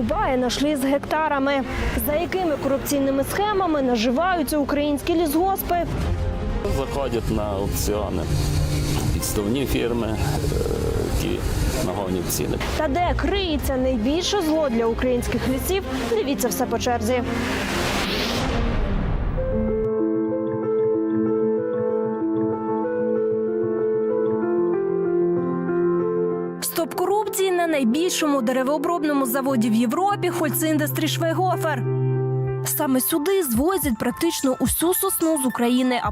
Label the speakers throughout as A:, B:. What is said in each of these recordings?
A: витрачає нашли з гектарами. За якими корупційними схемами наживаються українські лісгоспи?
B: Заходять на аукціони підставні фірми, е, які нагонять ціни.
A: Та де криється найбільше зло для українських лісів? Дивіться все по черзі. Найбільшому деревообробному заводі в Європі Хольціндестрі Швейгофер. Саме сюди звозять практично усю сосну з України, а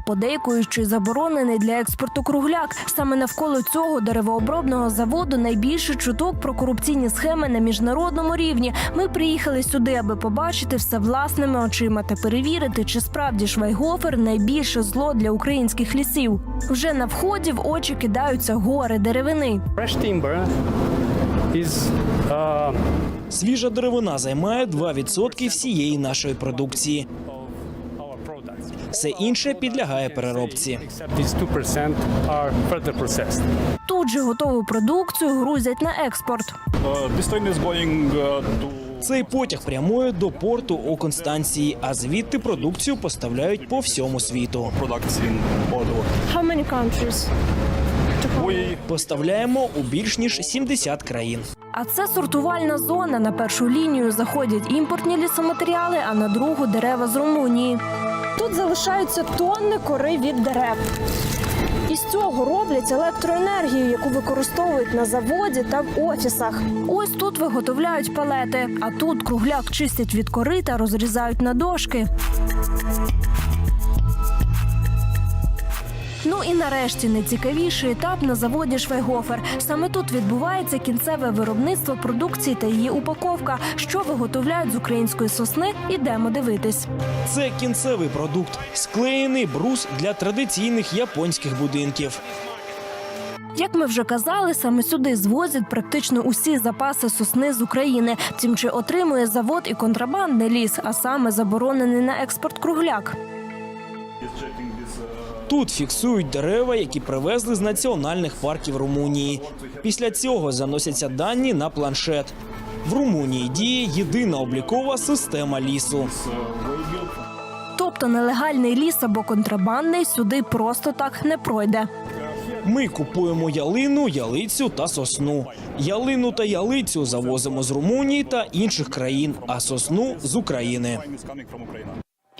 A: й заборонений для експорту кругляк. Саме навколо цього деревообробного заводу найбільше чуток про корупційні схеми на міжнародному рівні. Ми приїхали сюди, аби побачити все власними очима та перевірити, чи справді Швайгофер найбільше зло для українських лісів. Вже на вході в очі кидаються гори деревини.
C: Fresh timber is uh,
D: Свіжа деревина займає 2% всієї нашої продукції. Все інше підлягає переробці.
C: Except these 2% are further processed.
A: Тут же готову продукцію грузять на експорт.
E: Uh, uh,
D: Цей потяг прямує до порту у Констанції, а звідти продукцію поставляють по всьому світу. Поставляємо у більш ніж 70 країн.
A: А це сортувальна зона. На першу лінію заходять імпортні лісоматеріали, а на другу дерева з Румунії. Тут залишаються тонни кори від дерев. Із цього роблять електроенергію, яку використовують на заводі та в офісах. Ось тут виготовляють палети, а тут кругляк чистять від кори та розрізають на дошки. Ну і нарешті найцікавіший етап на заводі Швайгофер. Саме тут відбувається кінцеве виробництво продукції та її упаковка. Що виготовляють з української сосни, ідемо дивитись.
D: Це кінцевий продукт, склеєний брус для традиційних японських будинків.
A: Як ми вже казали, саме сюди звозять практично усі запаси сосни з України. Втім, чи отримує завод і контрабандний ліс, а саме заборонений на експорт кругляк.
D: Тут фіксують дерева, які привезли з національних парків Румунії. Після цього заносяться дані на планшет. В Румунії діє єдина облікова система лісу.
A: Тобто нелегальний ліс або контрабандний сюди просто так не пройде.
D: Ми купуємо ялину, ялицю та сосну. Ялину та ялицю завозимо з Румунії та інших країн, а сосну з України.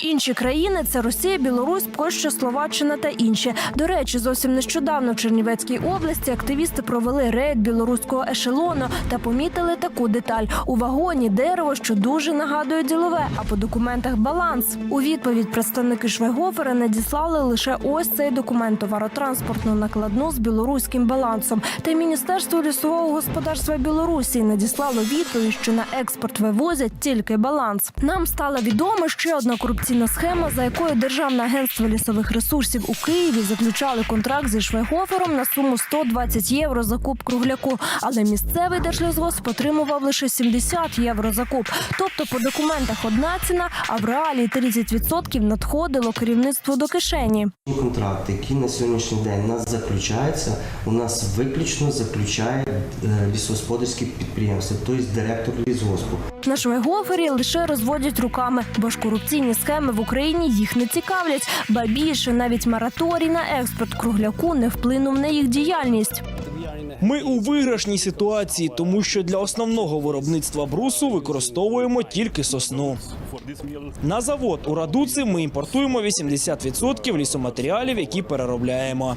A: Інші країни це Росія, Білорусь, Польща, Словаччина та інші. До речі, зовсім нещодавно в Чернівецькій області активісти провели рейд білоруського ешелону та помітили таку деталь у вагоні дерево, що дуже нагадує ділове. А по документах баланс. У відповідь представники Швайгофера надіслали лише ось цей документ товаротранспортну накладну з білоруським балансом. Та й міністерство лісового господарства Білорусі надіслало відповідь, що на експорт вивозять тільки баланс. Нам стало відомо ще одна корупційна схема, за якою Державне агентство лісових ресурсів у Києві заключали контракт зі Швайгофером на суму 120 євро за куб кругляку. Але місцевий держлісгосп отримував лише 70 євро за куб. Тобто по документах одна ціна, а в реалії 30% надходило керівництву до кишені.
F: Контракти, які на сьогоднішній день у нас заключаються, у нас виключно заключає е, лісогосподарське підприємство, тобто директор лісгоспу.
A: На Швайгофері лише розводять руками, бо ж корупційні схеми в Україні їх не цікавлять. Ба більше навіть мораторій на експорт кругляку не вплинув на їх діяльність.
D: Ми у виграшній ситуації, тому що для основного виробництва брусу використовуємо тільки сосну. На завод у Радуці ми імпортуємо 80% лісоматеріалів, які переробляємо.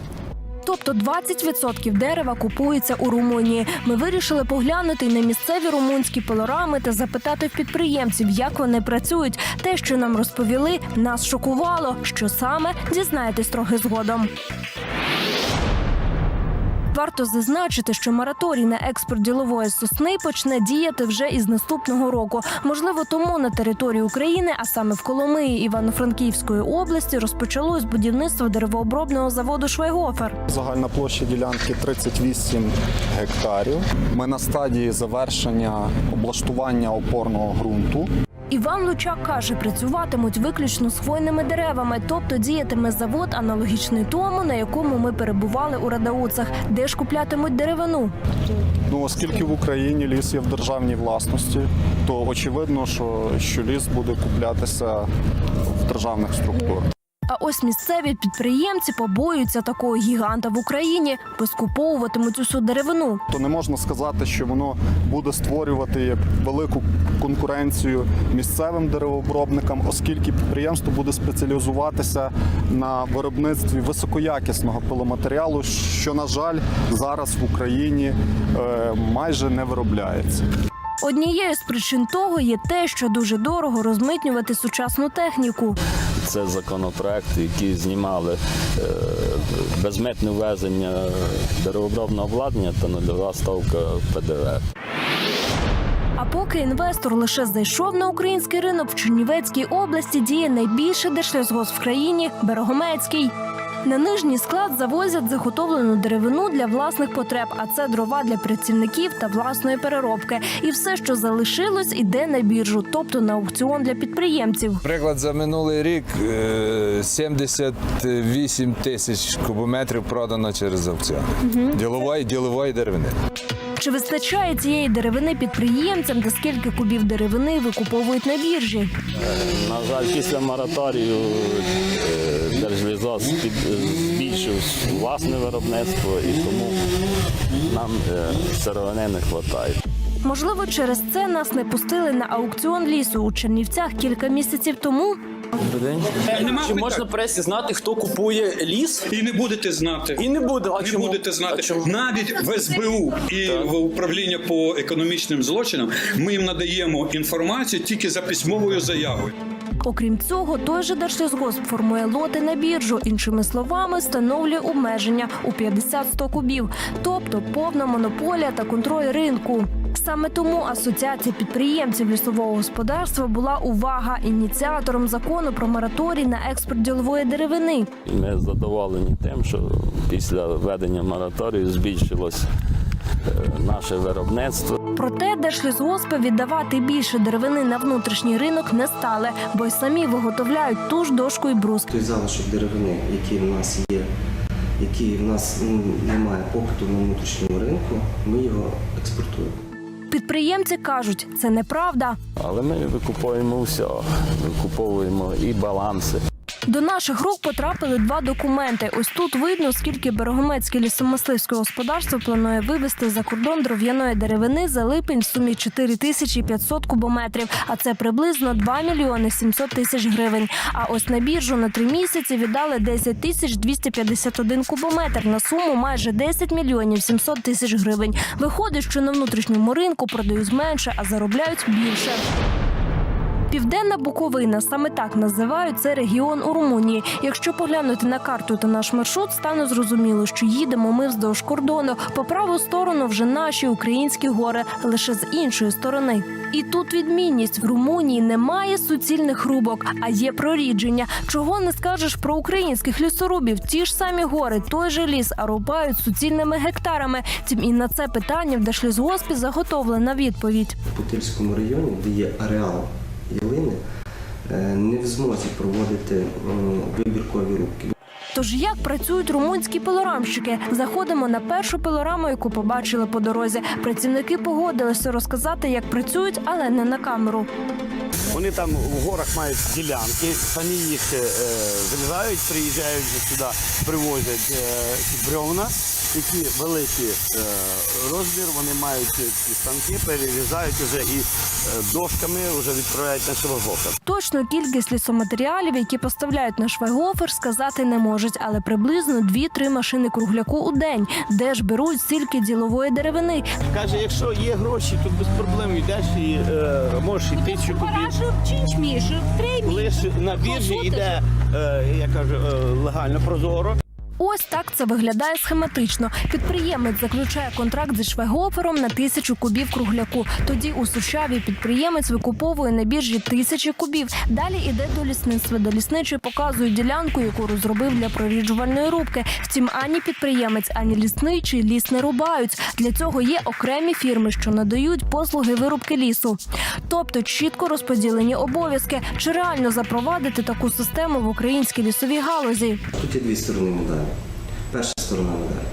A: Тобто 20% дерева купується у Румунії. Ми вирішили поглянути на місцеві румунські пилорами та запитати в підприємців, як вони працюють. Те, що нам розповіли, нас шокувало. Що саме дізнаєтесь трохи згодом. Варто зазначити, що мораторій на експорт ділової сосни почне діяти вже із наступного року. Можливо, тому на території України, а саме в Коломиї Івано-Франківської області, розпочалось будівництво деревообробного заводу Швайгофер.
G: Загальна площа ділянки 38 гектарів. Ми на стадії завершення облаштування опорного ґрунту.
A: Іван Лучак каже, працюватимуть виключно з хвойними деревами, тобто діятиме завод аналогічний тому, на якому ми перебували у Радауцах, де ж куплятимуть деревину.
G: Ну, оскільки в Україні ліс є в державній власності, то очевидно, що, що ліс буде куплятися в державних структурах.
A: А ось місцеві підприємці побоюються такого гіганта в Україні, бо скуповуватимуть усю деревину.
G: То не можна сказати, що воно буде створювати велику конкуренцію місцевим деревообробникам, оскільки підприємство буде спеціалізуватися на виробництві високоякісного пиломатеріалу, що, на жаль, зараз в Україні е, майже не виробляється.
A: Однією з причин того є те, що дуже дорого розмитнювати сучасну техніку.
B: Це законопроект, який знімали е, безмитне ввезення деревообробного обладнання та нульова ставка ПДВ.
A: А поки інвестор лише зайшов на український ринок, в Чернівецькій області діє найбільший держлісгосп в країні Берегомецький. На нижній склад завозять заготовлену деревину для власних потреб, а це дрова для працівників та власної переробки. І все, що залишилось, іде на біржу, тобто на аукціон для підприємців.
H: Приклад за минулий рік е, 78 тисяч кубометрів продано через аукціон. Ділової, ділової деревини.
A: Чи вистачає цієї деревини підприємцям, та скільки кубів деревини викуповують на біржі?
B: На жаль, після мораторію е, Держлізос під- збільшив власне виробництво і тому нам е, сировини не вистачає.
A: Можливо, через це нас не пустили на аукціон лісу у Чернівцях кілька місяців тому.
I: Чи можна пресі знати, хто купує ліс?
J: І не будете знати.
I: І не буде. А
J: не
I: чому?
J: будете знати.
I: А чому?
J: Навіть в СБУ і в управління по економічним злочинам ми їм надаємо інформацію тільки за письмовою заявою.
A: Окрім цього, той же Держлісгосп формує лоти на біржу, іншими словами, встановлює обмеження у 50-100 кубів, тобто повна монополія та контроль ринку. Саме тому Асоціація підприємців лісового господарства була увага ініціатором закону про мораторій на експорт ділової деревини.
B: Ми задоволені тим, що після введення мораторію збільшилось наше виробництво.
A: Проте держлісгоспи віддавати більше деревини на внутрішній ринок не стали, бо й самі виготовляють ту ж дошку і брус.
F: Той залишок деревини, який в нас є, який в нас ну, немає попиту на внутрішньому ринку, ми його експортуємо.
A: Підприємці кажуть, це неправда.
B: Але ми викуповуємо все, викуповуємо і баланси.
A: До наших рук потрапили два документи. Ось тут видно, скільки Берегомецьке лісомисливське господарство планує вивезти за кордон дров'яної деревини за липень в сумі 4500 кубометрів, а це приблизно 2 мільйони 700 тисяч гривень. А ось на біржу на три місяці віддали 10 тисяч 251 кубометр на суму майже 10 мільйонів 700 тисяч гривень. Виходить, що на внутрішньому ринку продають менше, а заробляють більше. Південна Буковина саме так називають цей регіон у Румунії. Якщо поглянути на карту та наш маршрут, стане зрозуміло, що їдемо ми вздовж кордону. По праву сторону вже наші українські гори, лише з іншої сторони. І тут відмінність в Румунії немає суцільних рубок, а є прорідження. Чого не скажеш про українських лісорубів? Ті ж самі гори, той же ліс, а рубають суцільними гектарами. Тим і на це питання в Держлісгоспі заготовлена відповідь.
F: В Путильському районі, де є ареал ялини, е, не в змозі проводити вибіркові рубки.
A: Тож як працюють румунські пилорамщики? Заходимо на першу пилораму, яку побачили по дорозі. Працівники погодилися розказати, як працюють, але не на камеру.
K: Вони там в горах мають ділянки, самі їх е, вирізають, приїжджають сюди, привозять е, бревна, які великі е, розмір, вони мають ці станки, перерізають вже і е, дошками вже відправляють на шивогофер.
A: Точну кількість лісоматеріалів, які поставляють на швайгофер, сказати не можуть, але приблизно 2-3 машини кругляку у день, де ж беруть стільки ділової деревини.
K: Каже, якщо є гроші, то без проблем йдеш і е, можеш і тисячу кубів. Лише на біржі йде, е, я кажу, е, легально прозоро.
A: Ось так це виглядає схематично. Підприємець заключає контракт зі швегофером на тисячу кубів кругляку. Тоді у Сучаві підприємець викуповує на біржі тисячі кубів. Далі іде до лісництва, де лісничий показує ділянку, яку розробив для проріджувальної рубки. Втім, ані підприємець, ані лісничий ліс не рубають. Для цього є окремі фірми, що надають послуги вирубки лісу. Тобто чітко розподілені обов'язки. Чи реально запровадити таку систему в українській лісовій галузі?
F: Тут є дві сторони медалі. Сторона медалі.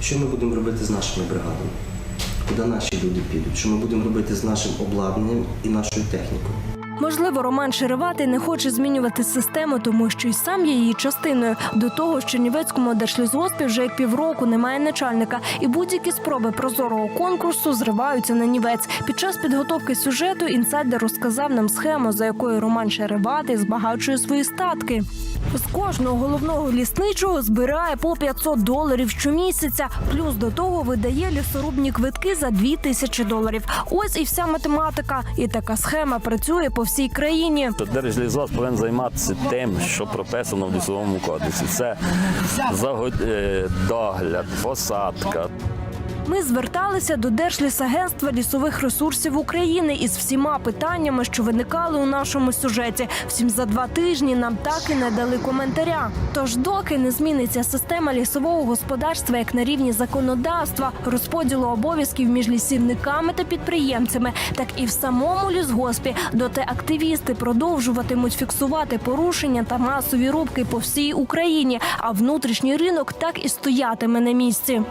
F: Що ми будемо робити з нашими бригадами? Куди наші люди підуть? Що ми будемо робити з нашим обладнанням і нашою технікою?
A: Можливо, Роман Шереватий не хоче змінювати систему, тому що й сам є її частиною. До того ж, Чернівецькому держлісгоспі вже як півроку немає начальника, і будь-які спроби прозорого конкурсу зриваються на нівець. Під час підготовки сюжету інсайдер розказав нам схему, за якою Роман Шереватий збагачує свої статки. З кожного головного лісничого збирає по 500 доларів щомісяця. Плюс до того видає лісорубні квитки за 2 тисячі доларів. Ось і вся математика. І така схема працює по всій країні.
B: Держлізос повинен займатися тим, що прописано в лісовому кодексі. Це е, догляд, посадка,
A: Ми зверталися до Держлісагентства лісових ресурсів України із всіма питаннями, що виникали у нашому сюжеті. Втім, за два тижні нам так і не дали коментаря. Тож, доки не зміниться система лісового господарства як на рівні законодавства, розподілу обов'язків між лісівниками та підприємцями, так і в самому лісгоспі, доти активісти продовжуватимуть фіксувати порушення та масові рубки по всій Україні, а внутрішній ринок так і стоятиме на місці.